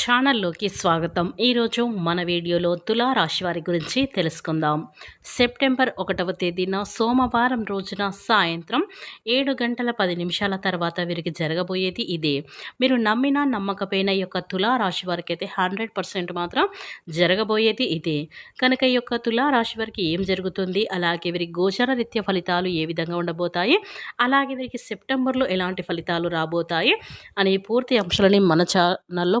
ఛానల్లోకి స్వాగతం. ఈరోజు మన వీడియోలో తులారాశి వారి గురించి తెలుసుకుందాం. సెప్టెంబర్ ఒకటవ తేదీన సోమవారం రోజున సాయంత్రం ఏడు గంటల పది నిమిషాల తర్వాత వీరికి జరగబోయేది ఇదే. మీరు నమ్మినా నమ్మకపోయినా ఈ యొక్క తులా రాశి వారికి అయితే హండ్రెడ్ పర్సెంట్ మాత్రం జరగబోయేది ఇదే. కనుక ఈ యొక్క తులారాశి వారికి ఏం జరుగుతుంది? అలాగే వీరి గోచర రీత్య ఫలితాలు ఏ విధంగా ఉండబోతాయి? అలాగే వీరికి సెప్టెంబర్లో ఎలాంటి ఫలితాలు రాబోతాయి? అనే పూర్తి అంశాలని మన ఛానల్లో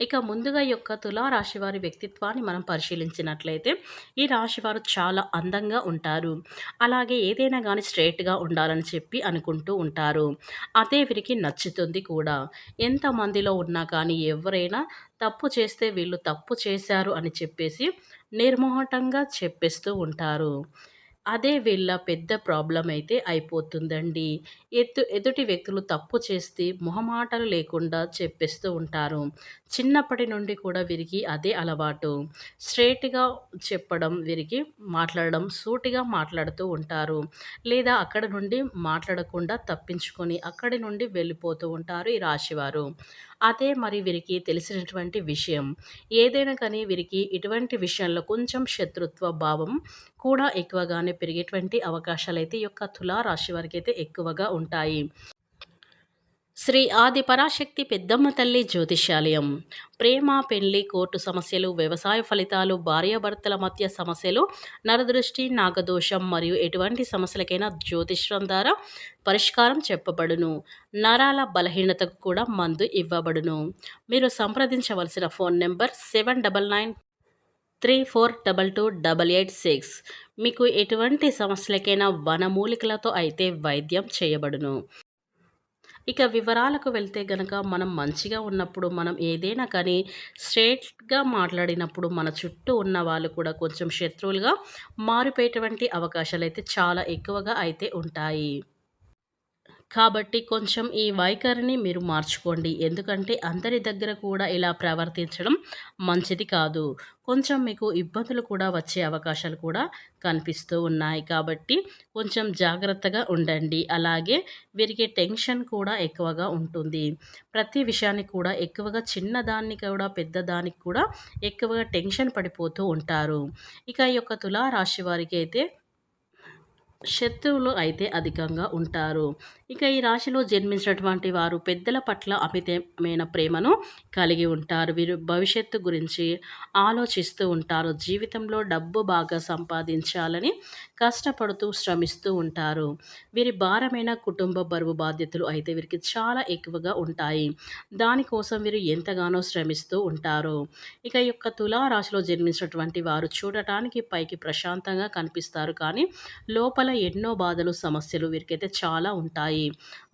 ఇక ముందుగా ఈ యొక్క తులారాశి వారి వ్యక్తిత్వాన్ని మనం పరిశీలించినట్లయితే ఈ రాశి వారు చాలా అందంగా ఉంటారు. అలాగే ఏదైనా కానీ స్ట్రైట్గా ఉండాలని చెప్పి అనుకుంటూ ఉంటారు. అదే వీరికి నచ్చుతుంది కూడా. ఎంతమందిలో ఉన్నా కానీ ఎవరైనా తప్పు చేస్తే వీళ్ళు తప్పు చేశారు అని చెప్పేసి నిర్మోహటంగా చెప్పేస్తూ ఉంటారు. అదే వీళ్ళ పెద్ద ప్రాబ్లం అయితే అయిపోతుందండి. ఎత్తు ఎదుటి వ్యక్తులు తప్పు చేస్తే మొహమాటలు లేకుండా చెప్పేస్తూ ఉంటారు. చిన్నప్పటి నుండి కూడా వీరికి అదే అలవాటు. స్ట్రేట్గా చెప్పడం వీరికి మాట్లాడడం సూటిగా మాట్లాడుతూ ఉంటారు. లేదా అక్కడ నుండి మాట్లాడకుండా తప్పించుకొని అక్కడి నుండి వెళ్ళిపోతూ ఉంటారు ఈ రాశివారు. అదే మరి వీరికి తెలిసినటువంటి విషయం. ఏదైనా కానీ వీరికి ఇటువంటి విషయంలో కొంచెం శత్రుత్వ భావం కూడా ఎక్కువగానే పెరిగేటువంటి అవకాశాలు అయితే ఈ యొక్క తులా రాశి వారికి అయితే ఎక్కువగా ఉంటాయి. శ్రీ ఆది పరాశక్తి పెద్దమ్మ తల్లి జ్యోతిష్యాలయం. ప్రేమ పెళ్ళి కోర్టు సమస్యలు వ్యవసాయ ఫలితాలు భార్యాభర్తల మధ్య సమస్యలు నరదృష్టి నాగదోషం మరియు ఎటువంటి సమస్యలకైనా జ్యోతిష్యం ద్వారా పరిష్కారం చెప్పబడును. నరాల బలహీనతకు కూడా మందు ఇవ్వబడును. మీరు సంప్రదించవలసిన phone number seven double nine three four double two double eight six. మీకు ఎటువంటి సమస్యలకైనా వనమూలికలతో అయితే వైద్యం చేయబడును. ఇక వివరాలకు వెళ్తే గనక మనం మంచిగా ఉన్నప్పుడు మనం ఏదైనా కానీ స్ట్రేట్గా మాట్లాడినప్పుడు మన చుట్టూ ఉన్న వాళ్ళు కూడా కొంచెం శత్రువులుగా మారిపోయేటువంటి అవకాశాలు అయితే చాలా ఎక్కువగా అయితే ఉంటాయి. కాబట్టి కొంచెం ఈ వైఖరిని మీరు మార్చుకోండి. ఎందుకంటే అందరి దగ్గర కూడా ఇలా ప్రవర్తించడం మంచిది కాదు. కొంచెం మీకు ఇబ్బందులు కూడా వచ్చే అవకాశాలు కూడా కనిపిస్తూ ఉన్నాయి. కాబట్టి కొంచెం జాగ్రత్తగా ఉండండి. అలాగే వీరికి టెన్షన్ కూడా ఎక్కువగా ఉంటుంది. ప్రతి విషయాన్ని కూడా ఎక్కువగా చిన్నదాన్ని కూడా పెద్దదానికి కూడా ఎక్కువగా టెన్షన్ పడిపోతూ ఉంటారు. ఇక ఈ యొక్క తులారాశి వారికి అయితే శత్రువులు అయితే అధికంగా ఉంటారు. ఇక ఈ రాశిలో జన్మించినటువంటి వారు పెద్దల పట్ల అమితమైన ప్రేమను కలిగి ఉంటారు. వీరు భవిష్యత్తు గురించి ఆలోచిస్తూ ఉంటారు. జీవితంలో డబ్బు బాగా సంపాదించాలని కష్టపడుతూ శ్రమిస్తూ ఉంటారు. వీరి భారమైన కుటుంబ బరువు బాధ్యతలు అయితే వీరికి చాలా ఎక్కువగా ఉంటాయి. దానికోసం వీరు ఎంతగానో శ్రమిస్తూ ఉంటారు. ఇక ఈ యొక్క తులారాశిలో జన్మించినటువంటి వారు చూడటానికి పైకి ప్రశాంతంగా కనిపిస్తారు. కానీ లోపల ఎన్నో బాధలు సమస్యలు వీరికైతే చాలా ఉంటాయి.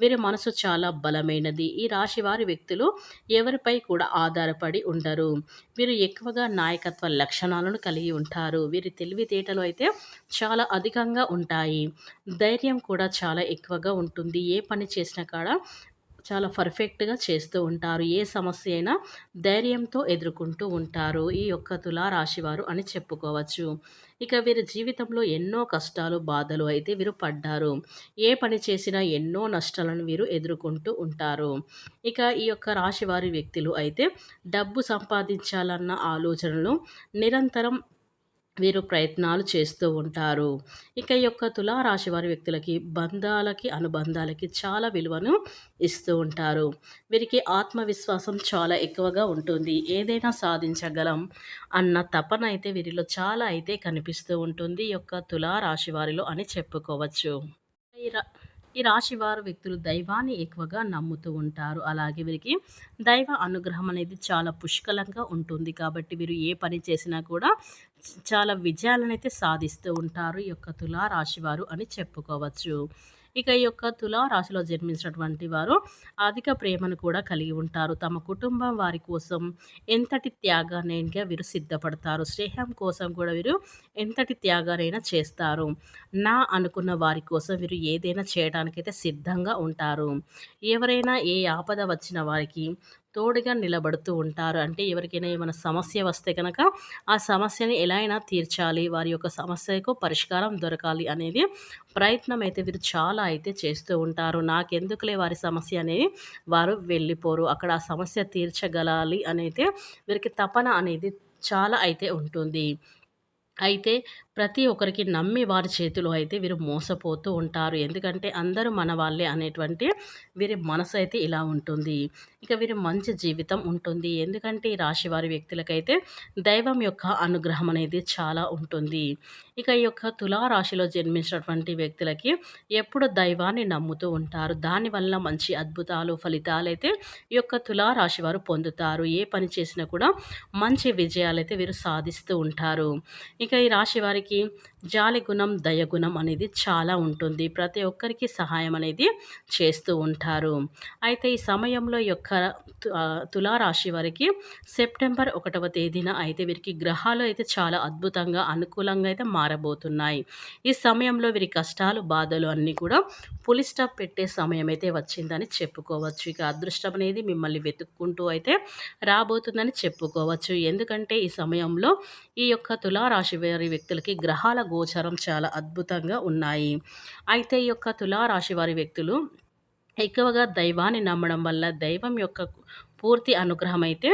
వీరి మనసు చాలా బలమైనది. ఈ రాశి వారి వ్యక్తులు ఎవరిపై కూడా ఆధారపడి ఉండరు. వీరు ఎక్కువగా నాయకత్వ లక్షణాలను కలిగి ఉంటారు. వీరి తెలివితేటలు అయితే చాలా అధికంగా ఉంటాయి. ధైర్యం కూడా చాలా ఎక్కువగా ఉంటుంది. ఏ పని చేసినా కాడ చాలా పర్ఫెక్ట్గా చేస్తూ ఉంటారు. ఏ సమస్య అయినా ధైర్యంతో ఎదుర్కొంటూ ఉంటారు. ఈ యొక్క తులా రాశివారు అని చెప్పుకోవచ్చు. ఇక వీరి జీవితంలో ఎన్నో కష్టాలు బాధలు అయితే వీరు పడ్డారు. ఏ పని చేసినా ఎన్నో నష్టాలను వీరు ఎదుర్కొంటూ ఉంటారు. ఇక ఈ యొక్క రాశివారి వ్యక్తులు అయితే డబ్బు సంపాదించాలన్న ఆలోచనలు నిరంతరం వీరు ప్రయత్నాలు చేస్తూ ఉంటారు. ఇక ఈ యొక్క తులారాశి వారి వ్యక్తులకి బంధాలకి అనుబంధాలకి చాలా విలువను ఇస్తూ ఉంటారు. వీరికి ఆత్మవిశ్వాసం చాలా ఎక్కువగా ఉంటుంది. ఏదైనా సాధించగలం అన్న తపన అయితే వీరిలో చాలా అయితే కనిపిస్తూ ఉంటుంది ఈ యొక్క తులారాశి వారిలో అని చెప్పుకోవచ్చు. ఈ రాశి వారు వ్యక్తులు దైవాన్ని ఎక్కువగా నమ్ముతూ ఉంటారు. అలాగే వీరికి దైవ అనుగ్రహం అనేది చాలా పుష్కలంగా ఉంటుంది. కాబట్టి వీరు ఏ పని చేసినా కూడా చాలా విజయాలనైతే సాధిస్తూ ఉంటారు ఈ యొక్క తులా రాశివారు అని చెప్పుకోవచ్చు. ఇక ఈ యొక్క తులా రాశిలో జన్మించినటువంటి వారు అధిక ప్రేమను కూడా కలిగి ఉంటారు. తమ కుటుంబం వారి కోసం ఎంతటి త్యాగానైనా వీరు సిద్ధపడతారు. స్నేహం కోసం కూడా వీరు ఎంతటి త్యాగానైనా చేస్తారు. నా అనుకున్న వారి కోసం వీరు ఏదైనా చేయడానికైతే సిద్ధంగా ఉంటారు. ఎవరైనా ఏ ఆపద వచ్చిన వారికి తోడుగా నిలబడుతూ ఉంటారు. అంటే ఎవరికైనా ఏమైనా సమస్య వస్తే కనుక ఆ సమస్యని ఎలా అయినా తీర్చాలి. వారి యొక్క సమస్యకు పరిష్కారం దొరకాలి అనేది ప్రయత్నం అయితే వీరు చాలా అయితే చేస్తూ ఉంటారు. నాకెందుకులే వారి సమస్య అనేది వారు వెళ్ళిపోరు. అక్కడ ఆ సమస్య తీర్చగలాలి అనేది వీరికి తపన అనేది చాలా అయితే ఉంటుంది. అయితే ప్రతి ఒక్కరికి నమ్మి వారి చేతిలో అయితే వీరు మోసపోతూ ఉంటారు. ఎందుకంటే అందరూ మన వాళ్ళే అనేటువంటి వీరి మనసు అయితే ఇలా ఉంటుంది. ఇక వీరి మంచి జీవితం ఉంటుంది. ఎందుకంటే ఈ రాశి వారి వ్యక్తులకైతే దైవం యొక్క అనుగ్రహం అనేది చాలా ఉంటుంది. ఇక ఈ యొక్క తులారాశిలో జన్మించినటువంటి వ్యక్తులకి ఎప్పుడు దైవాన్ని నమ్ముతూ ఉంటారు. దానివల్ల మంచి అద్భుతాలు ఫలితాలు అయితే ఈ యొక్క తులారాశి వారు పొందుతారు. ఏ పని చేసినా కూడా మంచి విజయాలు అయితే వీరు సాధిస్తూ ఉంటారు. ఇక ఈ రాశి వారికి की జాలి గుణం దయగుణం అనేది చాలా ఉంటుంది. ప్రతి ఒక్కరికి సహాయం అనేది చేస్తూ ఉంటారు. అయితే ఈ సమయంలో యొక్క తులారాశి వారికి సెప్టెంబర్ ఒకటవ తేదీన అయితే వీరికి గ్రహాలు అయితే చాలా అద్భుతంగా అనుకూలంగా అయితే మారబోతున్నాయి. ఈ సమయంలో వీరి కష్టాలు బాధలు అన్నీ కూడా పులి స్టాప్ పెట్టే సమయం అయితే వచ్చిందని చెప్పుకోవచ్చు. ఇక అదృష్టం అనేది మిమ్మల్ని వెతుక్కుంటూ అయితే రాబోతుందని చెప్పుకోవచ్చు. ఎందుకంటే ఈ సమయంలో ఈ యొక్క తులారాశి వారి వ్యక్తులకి గ్రహాల గోచరం చాలా అద్భుతంగా ఉన్నాయి. అయితే ఈ యొక్క తులారాశి వారి వ్యక్తులు ఎక్కువగా దైవాన్ని నమ్మడం వల్ల దైవం యొక్క పూర్తి అనుగ్రహం అయితే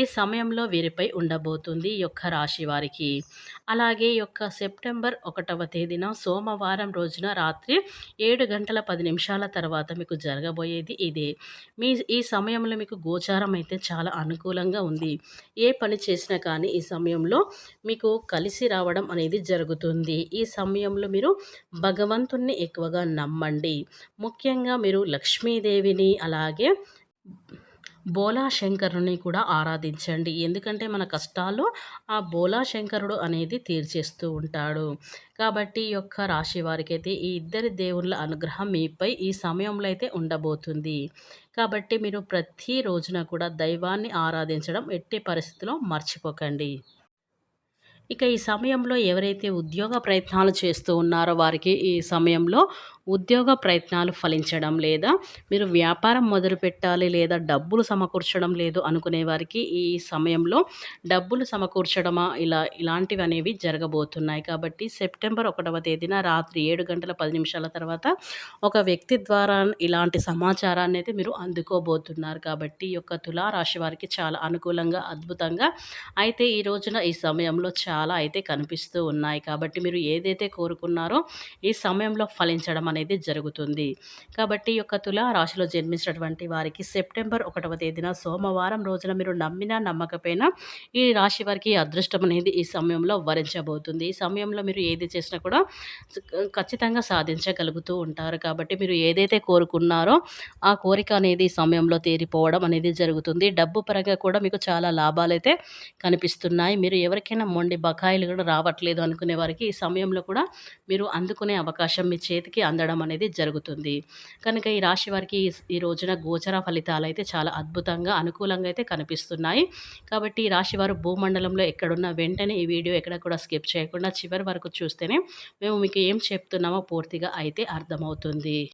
ఈ సమయంలో వీరిపై ఉండబోతుంది ఈ యొక్క రాశి వారికి. అలాగే యొక్క సెప్టెంబర్ ఒకటవ తేదీన సోమవారం రోజున రాత్రి ఏడు గంటల పది నిమిషాల తర్వాత మీకు జరగబోయేది ఇదే. మీ ఈ సమయంలో మీకు గోచారం అయితే చాలా అనుకూలంగా ఉంది. ఏ పని చేసినా కానీ ఈ సమయంలో మీకు కలిసి రావడం అనేది జరుగుతుంది. ఈ సమయంలో మీరు భగవంతుణ్ణి ఎక్కువగా నమ్మండి. ముఖ్యంగా మీరు లక్ష్మీదేవిని అలాగే బోలా శంకరుని కూడా ఆరాధించండి. ఎందుకంటే మన కష్టాలు ఆ బోలా శంకరుడు అనేది తీర్చేస్తూ ఉంటాడు. కాబట్టి ఈ యొక్క రాశి వారికైతే ఈ ఇద్దరి దేవుళ్ళ అనుగ్రహం మీపై ఈ సమయంలో అయితే ఉండబోతుంది. కాబట్టి మీరు ప్రతి రోజున కూడా దైవాన్ని ఆరాధించడం ఎట్టి పరిస్థితిలో మర్చిపోకండి. ఇక ఈ సమయంలో ఎవరైతే ఉద్యోగ ప్రయత్నాలు చేస్తూ ఉన్నారో వారికి ఈ సమయంలో ఉద్యోగ ప్రయత్నాలు ఫలించడం లేదా మీరు వ్యాపారం మొదలు పెట్టాలి లేదా డబ్బులు సమకూర్చడం లేదు అనుకునే వారికి ఈ సమయంలో డబ్బులు సమకూర్చడమా ఇలా ఇలాంటివి అనేవి జరగబోతున్నాయి. కాబట్టి సెప్టెంబర్ ఒకటవ తేదీన రాత్రి ఏడు గంటల పది నిమిషాల తర్వాత ఒక వ్యక్తి ద్వారా ఇలాంటి సమాచారాన్ని అయితే మీరు అందుకోబోతున్నారు. కాబట్టి ఈ యొక్క తులారాశి వారికి చాలా అనుకూలంగా అద్భుతంగా అయితే ఈ రోజున ఈ సమయంలో చాలా అయితే కనిపిస్తూ ఉన్నాయి. కాబట్టి మీరు ఏదైతే కోరుకున్నారో ఈ సమయంలో ఫలించడం అనేది జరుగుతుంది. కాబట్టి ఈ యొక్క తుల రాశిలో జన్మించినటువంటి వారికి సెప్టెంబర్ ఒకటవ తేదీన సోమవారం రోజున మీరు నమ్మినా నమ్మకపోయినా ఈ రాశి వారికి అదృష్టం అనేది ఈ సమయంలో వరించబోతుంది. ఈ సమయంలో మీరు ఏది చేసినా కూడా ఖచ్చితంగా సాధించగలుగుతూ ఉంటారు. కాబట్టి మీరు ఏదైతే కోరుకున్నారో ఆ కోరిక అనేది సమయంలో తీరిపోవడం అనేది జరుగుతుంది. డబ్బు పరంగా కూడా మీకు చాలా లాభాలు అయితే కనిపిస్తున్నాయి. మీరు ఎవరికైనా మొండి బకాయిలు కూడా రావట్లేదు అనుకునే వారికి ఈ సమయంలో కూడా మీరు అందుకునే అవకాశం మీ చేతికి అంద పొందడం అనేది జరుగుతుంది. కనుక ఈ రాశి వారికి ఈ రోజున గోచర ఫలితాలు అయితే చాలా అద్భుతంగా అనుకూలంగా అయితే కనిపిస్తున్నాయి. కాబట్టి ఈ రాశి వారు భూమండలంలో ఎక్కడున్న వెంటనే ఈ వీడియో ఎక్కడ కూడా స్కిప్ చేయకుండా చివరి వరకు చూస్తేనే మేము మీకు ఏం చెప్తున్నామో పూర్తిగా అయితే అర్థమవుతుంది.